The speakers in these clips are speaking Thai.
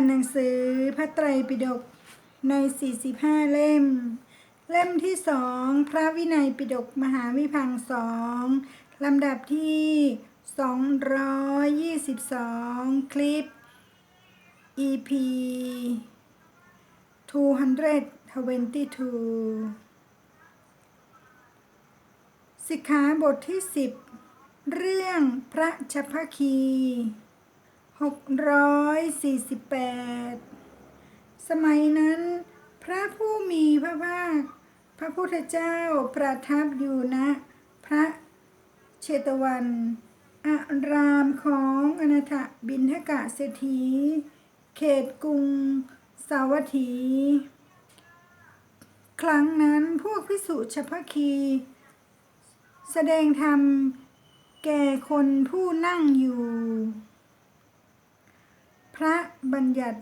านหนังสือพระไตรปิฎกใน 45 เล่ม เล่มที่สองพระวินัยปิฎกมหาวิพังสองลำดับที่ 222 คลิป EP 222 สิกขาบทที่ 10 เรื่องพระชัพพคี 648สมัยนั้น พระผู้มีพระภาค พระพุทธเจ้าประทับอยู่ณพระเชตวันอารามของอนาถบินทกะเศรษฐี เขตกรุง สาวัตถี ครั้งนั้นพวกพิสุชพคี แสดงธรรมแก่คนผู้นั่งอยู่ ระบัญญัติ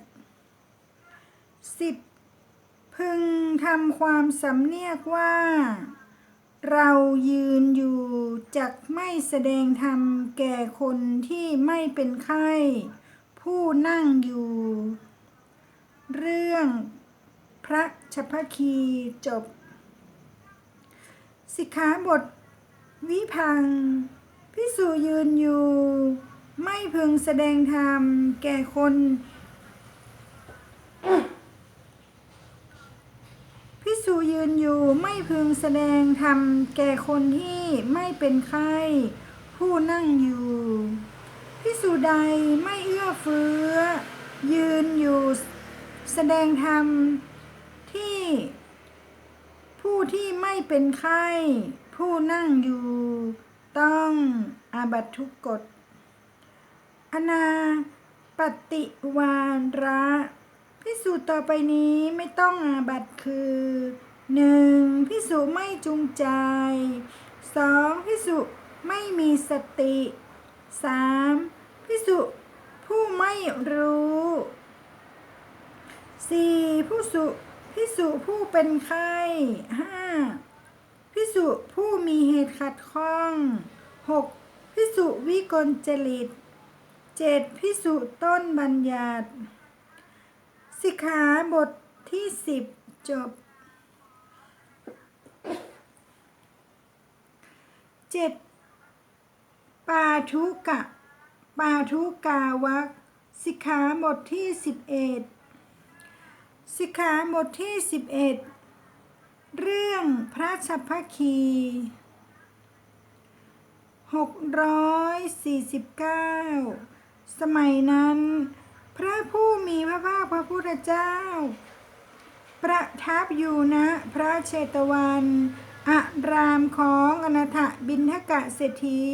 สิบพึงทำความสำเนียกว่า เรายืนอยู่จักไม่แสดงธรรมแก่คนที่ไม่เป็นไข้ผู้นั่งอยู่ เรื่องพระชพคีจบ สิกขาบท วิพัง พิสูยืนอยู่ ไม่พึงแสดงธรรมแก่คน พิสูยืนอยู่ไม่พึงแสดงธรรมแก่คนที่ไม่เป็นไข้ผู้นั่งอยู่พิสูใดไม่เอื้อเฟื้อ ยืนอยู่แสดงธรรมที่ ผู้ที่ไม่เป็นไข้ผู้นั่งอยู่ ต้องอาบัตทุกกฎ อนาปฏิวาระพิสูจน์ต่อไปนี้ไม่ต้องอาบัตคือหนึ่งพิสูจไม่จูงใจสองพิสูจไม่มีสติสามพิสูจผู้ไม่รู้สี่ผู้สุพิสุผู้เป็นไข้ห้าพิสุผู้มีเหตุขัดข้องหกพิสุวิกลจริต เจ็ดพิสุต้นบัญญัติ สิกขาบทที่สิบจบเจ็ดปาทุกะ ปาทุกาวักสิกขาบทที่สิบเอ็ดสิกขาบทที่สิบเอ็ดเรื่องพระชัพพคีหกร้อยสี่สิบเก้า สมัยนั้น พระผู้มีพระภาคพระพุทธเจ้า ประทับอยู่ณพระเชตวันอารามของอนาถบินทกะเศรษฐี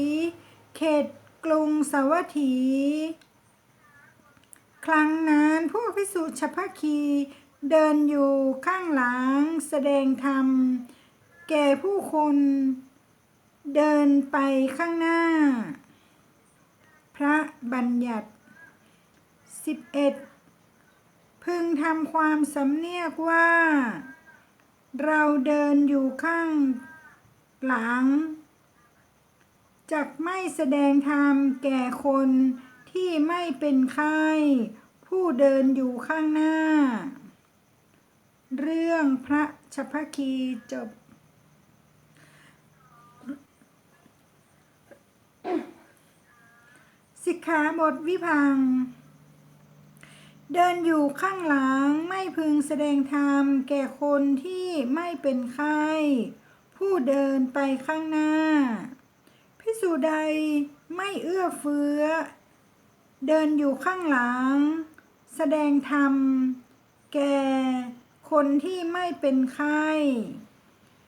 เขตกรุงสาวัตถีครั้งนั้นพวกพิสุชพคีเดินอยู่ข้างหลังแสดงธรรม แก่ผู้คนเดินไปข้างหน้า พระบัญญัติ 11 พึงทำความสำเนียกว่า เราเดินอยู่ข้างหลังจักไม่แสดงธรรมแก่คนที่ไม่เป็นไข้ผู้เดินอยู่ข้างหน้า เรื่องพระชพคีจบ สิกขาบทวิพัง เดินอยู่ข้างหลังไม่พึงแสดงธรรมแก่คนที่ไม่เป็นไข้ผู้เดินไปข้างหน้า พิสูจน์ใดไม่เอื้อเฟื้อ เดินอยู่ข้างหลัง แสดงธรรม แก่คนที่ไม่เป็นไข้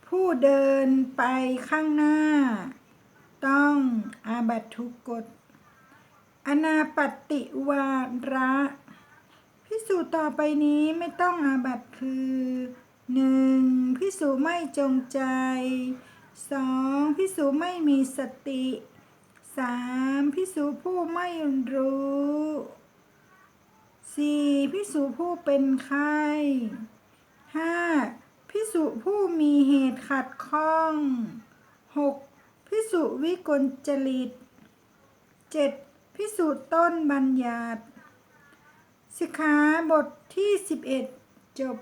ผู้เดินไปข้างหน้า ต้องอาบัตทุกกฎ อนาปฏิวาระพิสูจต่อไปนี้ไม่ต้องอาบัตคือหนึ่งพิสูจไม่จงใจสองพิสูจไม่มีสติสามพิสูจผู้ไม่รู้สี่พิสูจผู้เป็นไข้ห้าพิสุผู้มีเหตุขัดข้องหกพิสุวิกลจริตเจ็ด พิสูจน์ต้นบัญญัติสิกขาบทที่ 11 จบ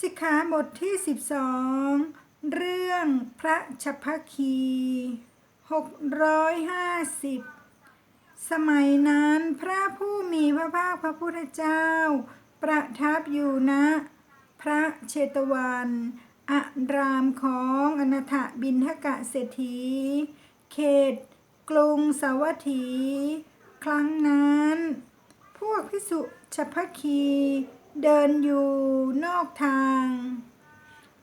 สิกขาบทที่ 12 เรื่องพระชัพคี 650 สมัยนั้นพระผู้มีพระภาคพระพุทธเจ้า ประทับอยู่ณพระเชตวัน อารามของอนาถบินทกะเศรษฐี เขต กรุงสาวัตถี ครั้งนั้น พวกพิสุชพพคี เดินอยู่นอกทาง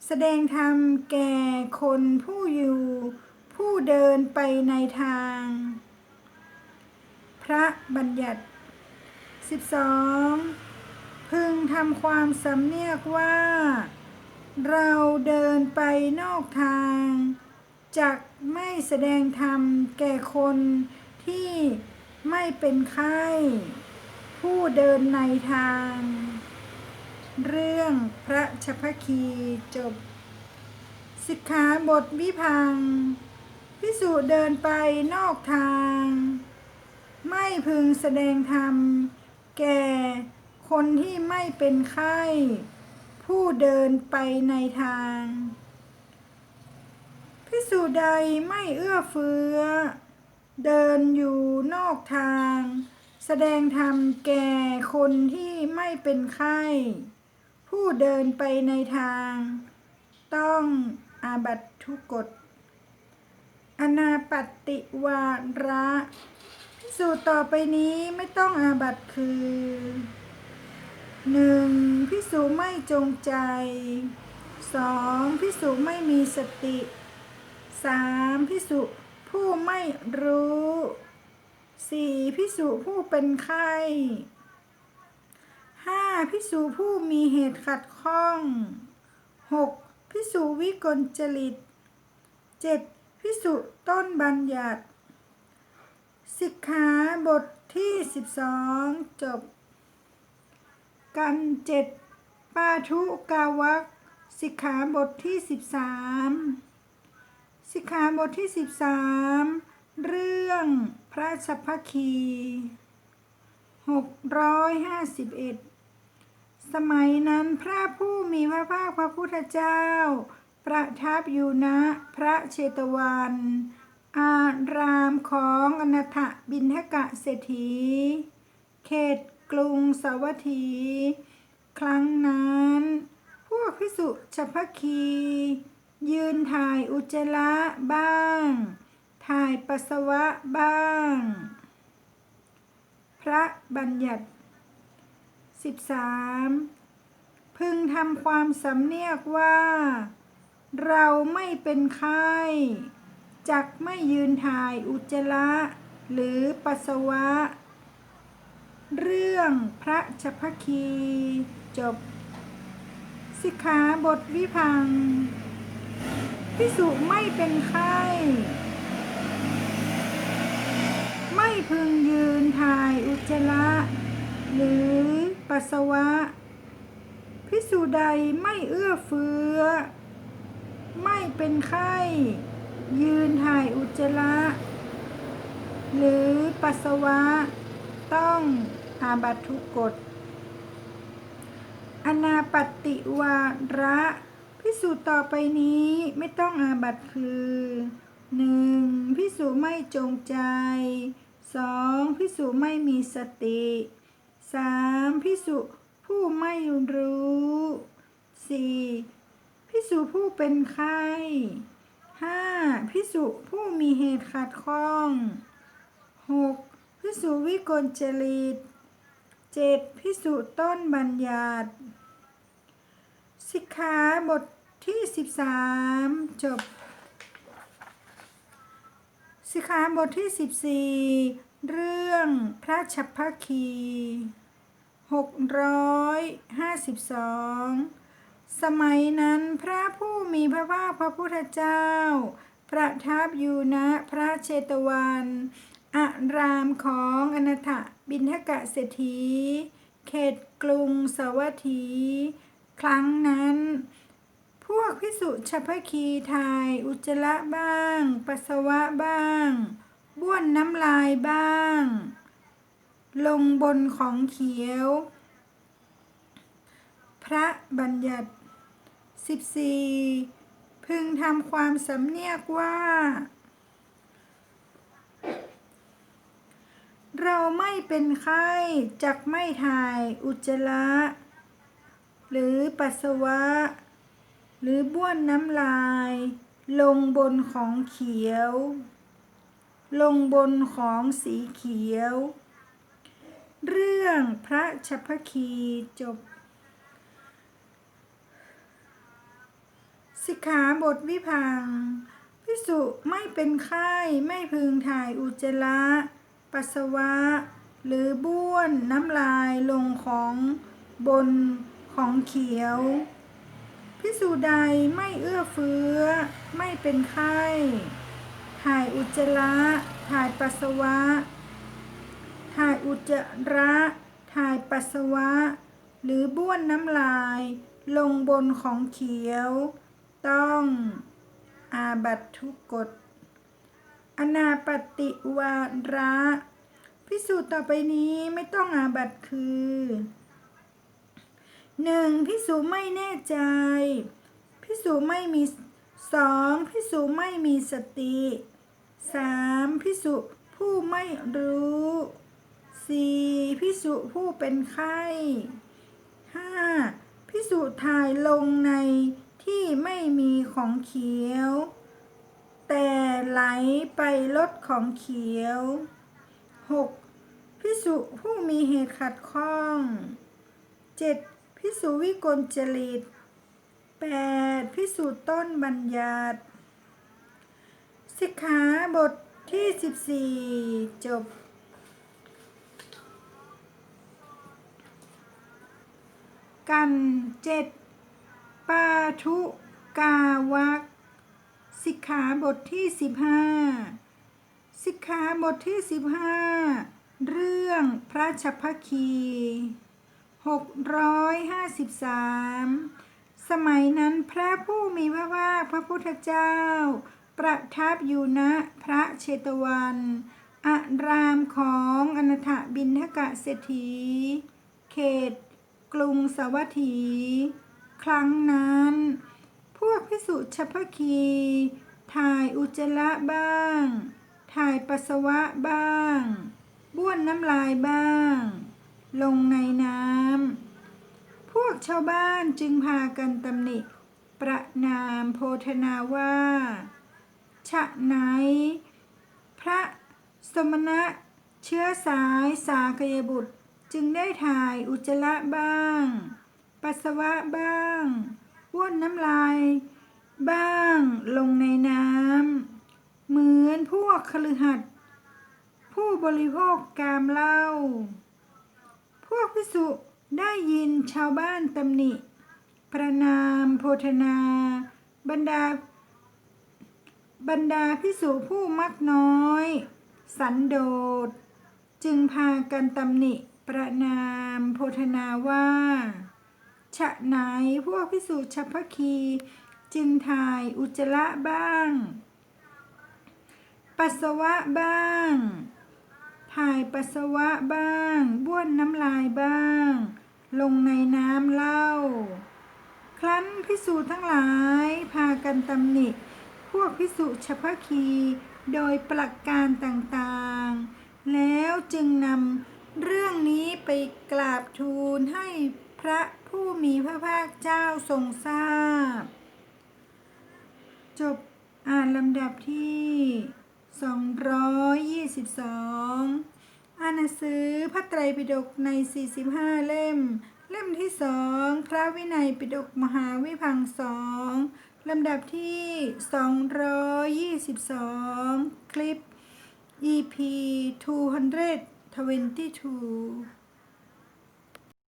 แสดงธรรมแก่คนผู้อยู่ ผู้เดินไปในทาง พระบัญญัติ 12 พึงทำความสำเนียกว่า เราเดินไปนอกทางจักไม่แสดงธรรมแก่คนที่ไม่เป็นไข้ผู้เดินในทาง เรื่องพระชพคีจบ สิกขาบทวิพังพิสุเดินไปนอกทาง ไม่พึงแสดงธรรมแก่คนที่ไม่เป็นไข้ ผู้เดินไปในทางพิสุใดไม่เอื้อเฟื้อ เดินอยู่นอกทาง แสดงธรรมแก่คนที่ไม่เป็นไข้ ผู้เดินไปในทาง ต้องอาบัตทุกกฎอนาปติวาระพิสูจต่อไปนี้ไม่ต้องอาบัตคือ พิสูจไม่จงใจสองพิสูจไม่มีสติสามพิสุผู้ไม่รู้สี่พิสุผู้เป็นไข้ห้าพิสุผู้มีเหตุขัดข้องหกพิสุวิกลจริตเจ็ดพิสุต้นบัญญัติ สิกขาบทที่สิบสองจบ กันเจ็ด ปาทุกาวักสิกขาบทที่สิบสามสิกขาบทที่สิบสามเรื่องพระสัพพคีหกร้อยห้าสิบเอ็ดสมัยนั้นพระผู้มีพระภาคพระพุทธเจ้า ประทับอยู่ณพระเชตวัน อารามของอนาถบินทกะเศรษฐี เขตกรุงสวัตถี ครั้งนั้น พวกพิสุชพคี ยืนถ่ายอุจจาระบ้าง ถ่ายปัสสาวะบ้าง พระบัญญัติ 13 พึงทำความสำเนียกว่า เราไม่เป็นไข้จักไม่ยืนถ่ายอุจจาระหรือปัสสาวะ เรื่องพระชพคี จบ สิกขาบทวิพังพิสุไม่เป็นไข้ไม่พึงยืนถ่ายอุจจาระหรือปัสสาวะ พิสุใดไม่เอื้อเฟื้อ ไม่เป็นไข้ ยืนถ่ายอุจจาระ หรือปัสสาวะ ต้องอาบัตทุกกฎ อนาปฏิวาระพิสูจน์ต่อไปนี้ไม่ต้องอาบัตคือหนึ่งพิสูจไม่จงใจสองพิสูจไม่มีสติสามพิสูจผู้ไม่รู้สี่พิสูจผู้เป็นไข้ห้าพิสูจผู้มีเหตุขัดข้องหกพิสูจวิกลจริต เจ็ดพิสูจต้นบัญญัติสิกขาบทที่ 13 จบ สิกขาบทที่ 14 เรื่องพระชัพพคี 652 สมัยนั้นพระผู้มีพระภาคพระพุทธเจ้า ประทับอยู่ณพระเชตวัน อารามของอนาถบินทกะเศรษฐี เขตกรุงสวัตถี ครั้งนั้น พวกพิสุชพคีทายอุจจระบ้าง ปัสสาวะบ้าง บ้วนน้ำลายบ้าง ลงบนของเขียว พระบัญญัติ 14 พึงทำความสำเนียกว่า เราไม่เป็นไข้จักไม่ถ่ายอุจจาระ หรือปัสสาวะ หรือบ้วนน้ำลาย ลงบนของเขียว ลงบนของสีเขียว เรื่องพระชัพคีจบ สิกขาบทวิพังพิสุไม่เป็นไข้ไม่พึงถ่ายอุจจาระ ปัสสาวะ หรือบ้วนน้ำลายลงของบนของเขียว พิสูจใดไม่เอื้อเฟื้อ ไม่เป็นไข้ ถ่ายอุจจาระ ถ่ายปัสสาวะ ถ่ายอุจจาระ ถ่ายปัสสาวะ หรือบ้วนน้ำลาย ลงบนของเขียว ต้องอาบัตทุกกฎ อนาปฏิวาระพิสูจน์ต่อไปนี้ไม่ต้องอาบัตคือหนึ่งพิสูจไม่แน่ใจ พิสูจไม่มีสองพิสูจไม่มีสติสามพิสูจผู้ไม่รู้สี่พิสูจผู้เป็นไข้ห้าพิสูจถ่ายลงในที่ไม่มีของเขียว แต่ไหลไปลดของเขียว 6. พิสุผู้มีเหตุขัดข้อง 7. พิสุวิกลจริต 8. พิสุต้นบัญญัติสิกขาบทที่ 14 จบกันเจ็ดปาทุกาวัก สิกขาบทที่ 15 สิกขาบทที่ 15 เรื่องพระชพคี 653 สมัยนั้นพระผู้มีพระภาคพระพุทธเจ้า ประทับอยู่ณพระเชตวันอารามของอนาถบินทกะเศรษฐี เขต กรุงสวัสถี ครั้งนั้น วกพิสุชพพคี ถ่ายอุจจาระบ้าง ถ่ายปัสสาวะบ้าง บ้วนน้ำลายบ้าง ลงในน้ำ พวกชาวบ้านจึงพากันตำหนิ ประนามโพธนาว่า ฉะไหน พระสมณะเชื้อสายสากยบุตรจึงได้ถ่ายอุจจาระบ้าง ปัสสาวะบ้าง บ้วนน้ำลาย บ้างลงในน้ำเหมือนพวกคฤหัสถ์ผู้บริโภคกามเหล้าพวกพิสุได้ยินชาวบ้านตำหนิ ประนามโพธนา บรรดา บรรดาพิสุผู้มักน้อย สันโดษ จึงพากันตำหนิประนามโพธนาว่า ฉะไหนพวกพิสุชัพพคี จึงถ่ายอุจจระบ้าง ปัสสาวะบ้าง ถ่ายปัสสาวะบ้างบ้วนน้ำลายบ้าง ลงในน้ำเหล้าครั้นพิสูจน์ทั้งหลายพากันตำหนิ พวกพิสุชพคีโดยประการต่างๆ แล้วจึงนำเรื่องนี้ไปกราบทูลให้ ระผู้มีพระภาคเจ้าทรงทราบ จบอ่านลำดับที่ 222 อ่านหนังสือพระไตรปิฎกใน 45 เล่ม เล่มที่สองพระวินัยปิฎกมหาวิพังสองลำดับที่ 222 คลิป EP 222